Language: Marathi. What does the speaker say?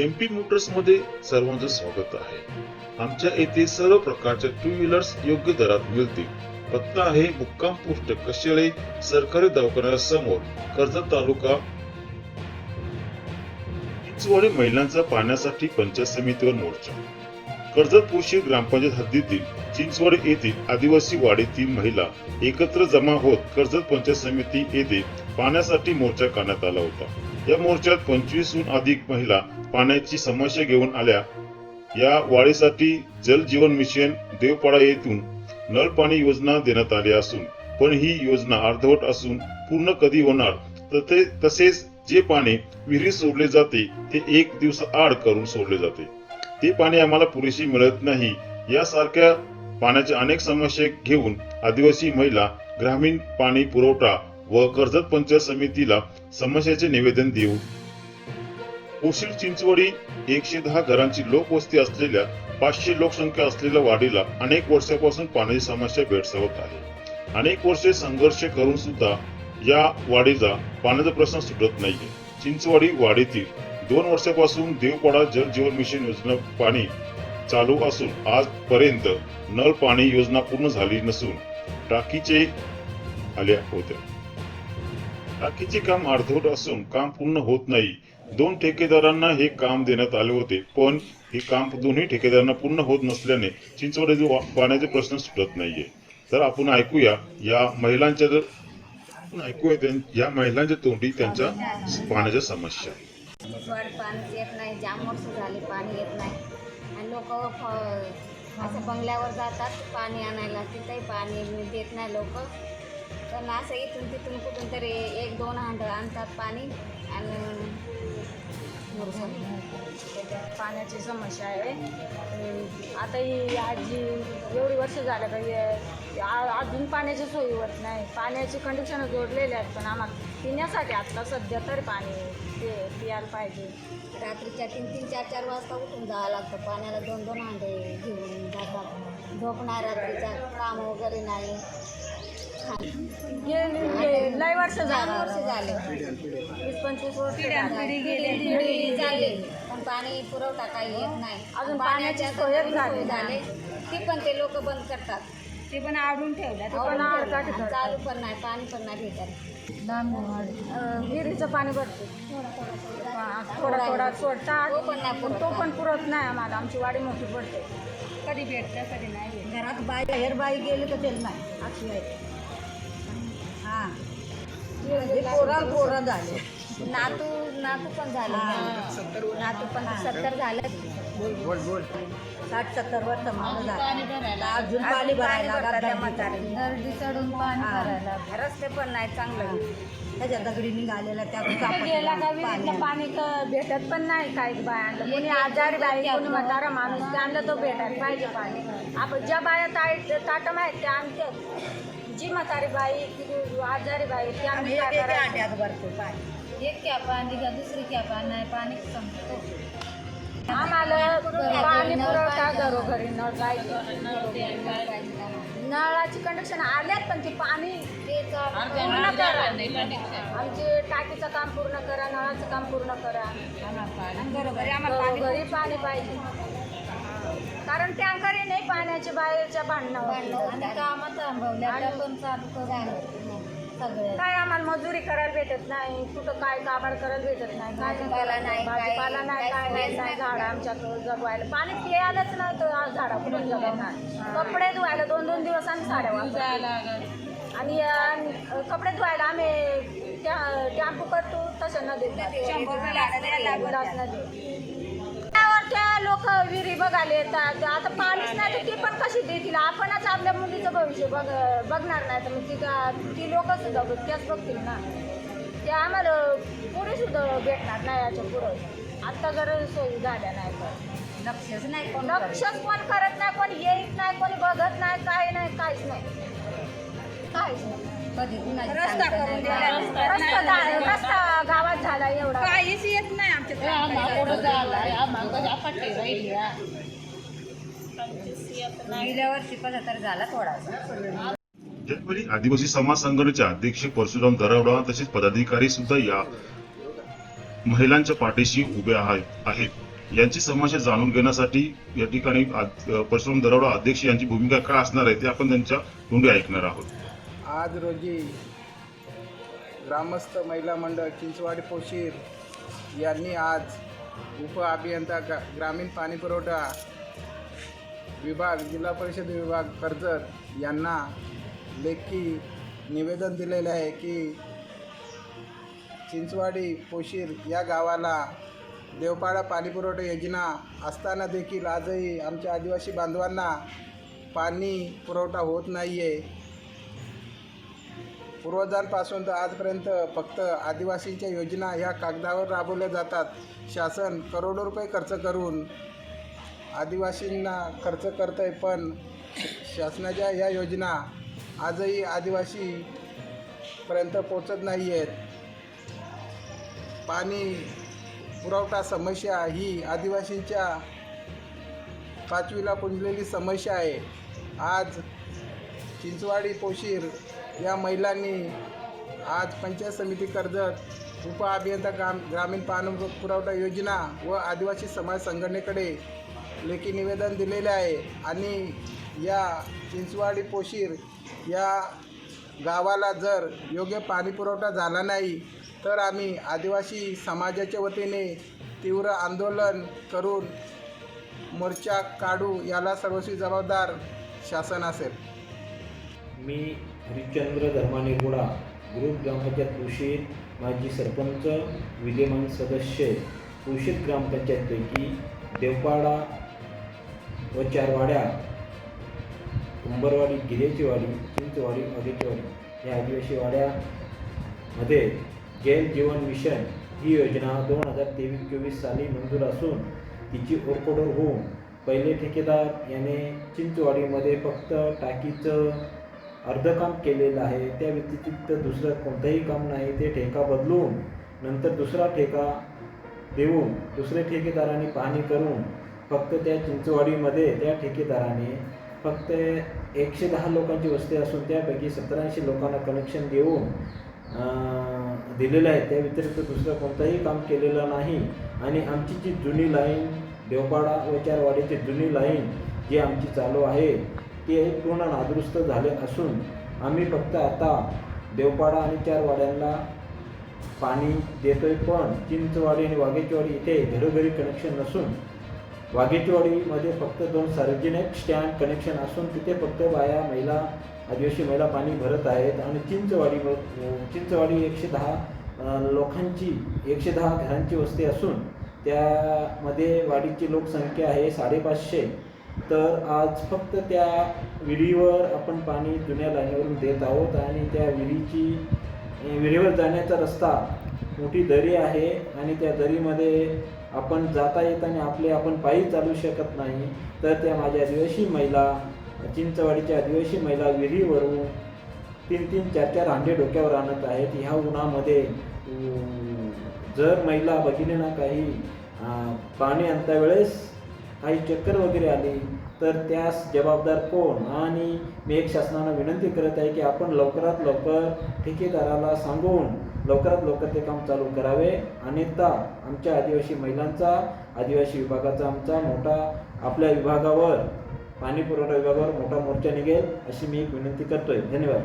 एम पी मोटर्समध्ये सर्वांचं स्वागत आहे. आमच्या येथे सर्व प्रकारच्या टू व्हीलर्स योग्य दरात मिळतील. पत्ता आहे मुक्काम पोस्ट कशेळे सरकारी दवाखान्या समोर कर्जत तालुका. चिंचवाडी महिलांचा पाण्यासाठी पंचायत समितीवर मोर्चा. कर्जत पोशी ग्रामपंचायत हद्दीतील चिंचवाडी येथील आदिवासी वाडीतील महिला एकत्र जमा होत कर्जत पंचायत समिती येथे पाण्यासाठी मोर्चा करण्यात आला होता. या मोर्चात पंचवीसहून अधिक महिला पाण्याची समस्या घेऊन आल्या. या वाढीसाठी जल जीवन मिशन देवपाडा येथून नळ पाणी योजना देण्यात आली असून पण ही योजना अर्धवट असून पूर्ण कधी होणार? तथे तसेच जे पाणी विहिरीत सोडले जाते ते एक दिवस आड करून सोडले जाते. ते पाणी आम्हाला पुरेशी मिळत नाही. यासारख्या पाण्याच्या अनेक समस्या घेऊन आदिवासी महिला ग्रामीण पाणी पुरवठा व कर्जत पंचायत समितीला समस्याचे निवेदन देऊ उशीर चिंचवडी एकशे दहा घरांची लोकवस्ती असलेल्या पाचशे लोकसंख्या असलेल्या वाडीला अनेक वर्षापासून पाण्याची समस्या भेडसावत आहे. अनेक वर्षे संघर्ष करून सुद्धा या वाडीचा पाण्याचा प्रश्न सुटत नाहीये. चिंचवाडी वाडीतील दोन वर्षापासून देवपाडा जल जीवन मिशन योजना पाणी चालू असून आजपर्यंत नळ पाणी योजना पूर्ण झाली नसून टाकीचे आल्या होत्या. टाकीचे काम अर्धवट असून काम पूर्ण होत नाही. दोन ठेकेदारांना हे काम देण्यात आले होते पण हे काम दोन्ही ठेकेदारांना पूर्ण होत नसल्याने चिंचवडे पाण्याचे प्रश्न सुटत नाहीये. तर आपण ऐकूया या महिलांच्या आपण ऐकूया या महिलांच्या तोंडी त्यांच्या पाण्याच्या समस्या. पाणी येत नाही झाले पाणी येत नाही. आणि लोक असं बंगल्यावर जातात पाणी आणायला. तिथेही पाणी देत नाही लोक. पण असं इथून तिथून कुठून तरी एक दोन हांड आणतात पाणी आणि पाण्याची समस्या आहे. आता ही आजी एवढी वर्ष झालं का हे- आ- अजून पाण्याची सोयी होत नाही. पाण्याची कंडिशन जोडलेली आहेत पण आम्हाला पिण्यासाठी आत्ता सध्या तरी पाणी ते पियाला पाहिजे. रात्रीच्या तीन तीन चार चार वाजता उठून जावं लागतं. पाण्याला दोन दोन हांडे घेऊन जातात. झोप नाही रात्रीचा काम वगैरे नाही. लय वर्ष झालं. वर्ष झाले. वीस पंचवीस वर्ष झालं. पिढी चालली पण पाणी पुरवठा काही येत नाही. अजून पाण्याच्या पाण्याची सोयच झाली झाले. ती पण ते लोक बंद करतात. ते पण आवडून ठेवलं. ते चालू पण नाही पाणी पण नाही भेटत. विहिरीचं पाणी भरते. थोडा थोडा सोडतात. तो पण नाही. तो पण पुरत नाही आम्हाला. आमची वाडी मोठी पडते. कधी भेटतं कधी नाही. घरात बाई बाहेर बाई गेली तर तेच नाही. अशी आहे. पोरं पोरं झाले. नातू नातू पण झाले. नातू पण सत्तर झाले. साठ सत्तर वर्ष मागं झालं. अजून पाणी भरायला दर्डी चढून पाणी हा. भरायला रस्ते पण नाही चांगलं. त्याच्या दगडी निघालेला त्या गेला का विहिरीतलं पाणी क- भेटत पण नाही काही बायांना कोणी आजारी बाई कोणी म्हातारा माणूस त्यांना तो भेटायला पाहिजे पाणी. आपण ज्या बाया ताईत ताटम आहेत त्या आणतात जी म्हातारी बाई आजारी बाई ती आम्ही काय करायचं? अंड्यात भरतो पाणी. एक कॅप आणली का दुसरी कॅप नाही पाणी संपतो. आम्हाला पाणी पुरवठा घरोघरी नळ पाहिजे नळाची कंडिशन आल्यात पण ती पाणी पूर्ण करा. आमचे टाकीचं काम पूर्ण करा नळाचं काम पूर्ण करा. घरोघरी आम्हाला घरी पाणी पाहिजे. कारण टँकरही नाही पाण्याचे बाहेरच्या भांडणं आणि कामात थांबवल्या त्या पण चालू करून सगळे. काय आम्हाला मजुरी करायला भेटत नाही. कुठं काय काबाड करायला भेटत नाही. काय भाजीपाला नाही, काय- भाजीपाला नाही. काय नाही नाही झाडं आमच्याकडं जगवायला. पाणी पियालाच नाही तर आज झाडा कुठून जगवणार कपडे धुवायला दोन दोन दिवस आम्ही साड्या वापरतो आणि अं, कपडे धुवायला आम्ही त्या टॅम्पू करतो. तसं नदीत गुलास नदी त्या लोक विहिरी बघायला येतात. आता पाणीच नाही तर ती पण कशी देतील? आपणच आपल्या मुलीचं भविष्य बघ बघणार नाही तर मग ती का ती लोक सुद्धा बघ- त्याच बघतील ना. ते आम्हाला पुढे सुद्धा भेटणार नाही याच्या पुढं. आत्ता जर सोयी झाल्या नाही तर. लक्षच नाही कोण लक्षच कोण करत नाही कोणी येत नाही कोणी बघत नाही काय नाही काहीच नाही. काहीच नाही. कधी रस्ता करून रस्ता गावात झाला एवढा. काहीच येत नाही. गेल्या वर्षी कसं तर झाला थोडासा. जगभरी आदिवासी समाज संघटनेचे अध्यक्ष परशुराम दरावडा तसेच पदाधिकारी सुद्धा या महिलांच्या पाठीशी उभे आहे- आहेत. यांची समस्या जाणून घेण्यासाठी या ठिकाणी परशुराम दरोडा अध्यक्ष यांची भूमिका काय असणार आहे ते आपण त्यांच्या तोंडी ऐकणार आहोत. आज रोजी ग्रामस्थ महिला मंडळ चिंचवाडी पोशीर यांनी आज उप अभियंता गा ग्रामीण पाणी पुरवठा विभाग जिल्हा परिषद विभाग कर्जत यांना लेखी निवेदन दिलेले आहे की चिंचवाडी पोशीर या गावाला देवपाडा पाणीपुरवठा योजना असताना देखील आजही आमच्या आदिवासी बांधवांना पाणी पुरवठा होत नाही आहे पूर्वजांपासून तर आजपर्यंत फक्त आदिवासींच्या योजना ह्या कागदावर राबवल्या जातात. शासन करोडो रुपये खर्च करून आदिवासींना खर्च करतं आहे पण शासनाच्या ह्या योजना आजही आदिवासीपर्यंत पोचत नाही आहेत पाणी पुरवठा समस्या ही आदिवासींच्या पाचवीला पुंजलेली समस्या आहे. आज चिंचवाडी पोशीर या महिलांनी आज पंचायत समिती कर्जत उप अभियंता ग्राम ग्रामीण पाणी पुरवठा योजना व आदिवासी समाज संघटनेकडे लेखी निवेदन दिलेले आहे. आणि या चिंचवाडी पोशीर या गावाला जर योग्य पाणी पुरवठा झाला नाही तर आम्ही आदिवासी समाजाच्या वतीने तीव्र आंदोलन करून मोर्चा काढू याला सर्वस्वी जबाबदार शासन असेल. मी हरिश्चंद्र धर्मानिर्गुडा ग्रुप ग्रामपंचायत कुशीत माजी सरपंच विद्यमान सदस्य कुशीत ग्रामपंचायतपैकी देवपाडा व चारवाड्या कुंभरवाडी गिरेचीवाडी चिंचवाडी अगेचीवाडी या आदिवासी वाड्यामध्ये जल जीवन मिशन ही योजना दोन हजार तेवीस चोवीस साली मंजूर असून तिची ओरकोडोर होऊन पहिले ठेकेदार याने चिंचवाडीमध्ये फक्त टाकीचं अर्धकाम केलेलं आहे. त्या व्यतिरिक्त दुसरं कोणतंही काम नाही. ते ठेका बदलून नंतर दुसरा ठेका देऊन दुसऱ्या ठेकेदाराने पाहणी करून फक्त त्या चिंचवाडीमध्ये त्या ठेकेदाराने फक्त एकशे दहा लोकांची वस्ती असून त्यापैकी सत्तरऐंशी लोकांना कनेक्शन देऊन दिलेलं आहे. त्या व्यतिरिक्त दुसरं कोणतंही काम केलेलं नाही. आणि आमची जी जुनी लाईन देवपाडा व चारवाडीची जुनी लाईन जी आमची चालू आहे ते पूर्ण नादुरुस्त झाले असून आम्ही फक्त आता देवपाडा आणि चार वाड्यांना पाणी देतोय पण चिंचवाडी आणि वाघेचवाडी इथे घरोघरी कनेक्शन नसून वाघेचवाडीमध्ये फक्त दोन सार्वजनिक स्टँड कनेक्शन असून तिथे फक्त बाया महिला आदिवासी महिला पाणी भरत आहेत आणि चिंचवाडी चिंचवाडी एकशे दहा लोकांची एकशे दहा घरांची वस्ती असून त्यामध्ये वाडीची लोकसंख्या आहे साडेपाचशे. तर आज फक्त त्या विहिरीवर आपण पाणी जुन्या लाईनीवरून देत आहोत आणि त्या विहिरीची विहिरीवर जाण्याचा रस्ता मोठी दरी आहे आणि त्या दरीमध्ये आपण जाता येताना आपले आपण पायी चालू शकत नाही. तर त्या माझ्या आदिवासी महिला चिंचवाडीच्या आदिवासी महिला विहिरीवरून तीन तीन चार चार हांडे डोक्यावर आणत आहेत. ह्या उन्हामध्ये जर महिला भगिनींना काही पाणी आणता वेळेस काही चक्कर वगैरे आली तर त्यास जबाबदार कोण? आणि मी एक शासनाला विनंती करत आहे की आपण लवकरात लवकर ठेकेदाराला सांगून लवकरात लवकर ते काम चालू करावे. अन्यथा आमच्या आदिवासी महिलांचा आदिवासी विभागाचा आमचा मोठा आपल्या विभागावर पाणी पुरवठा विभागावर मोठा मोर्चा निघेल अशी मी एक विनंती करतोय. धन्यवाद.